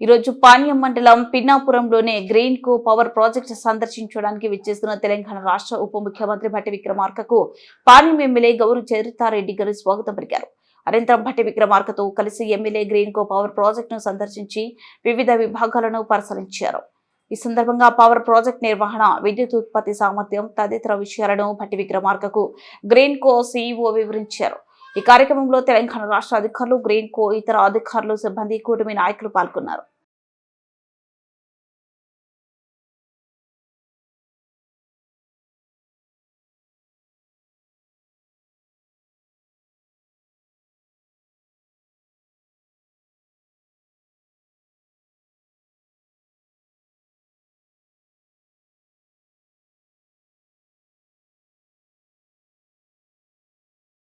ఈరోజు పాణ్యం మండలం పిన్నాపురంలోని గ్రీన్ కో పవర్ ప్రాజెక్ట్ సందర్శించడానికి విచ్చేస్తున్న తెలంగాణ రాష్ట్ర ఉప ముఖ్యమంత్రి భట్టి విక్రమార్కకు పాణ్యం ఎమ్మెల్యే గౌరవ చరితారెడ్డి గారు స్వాగతం పలికారు. అనంతరం భట్టి విక్రమార్కతో కలిసి ఎమ్మెల్యే గ్రీన్ కో పవర్ ప్రాజెక్టును సందర్శించి వివిధ విభాగాలను పరిశీలించారు. ఈ సందర్భంగా పవర్ ప్రాజెక్ట్ నిర్వహణ విద్యుత్ ఉత్పత్తి సామర్థ్యం తదితర విషయాలను భట్టి విక్రమార్కకు గ్రీన్ కో సీఈఓ వివరించారు. ఈ కార్యక్రమంలో తెలంగాణ రాష్ట్ర అధికారులు గ్రీన్ కో ఇతర అధికారులు సిబ్బంది కూటమి నాయకులు పాల్గొన్నారు.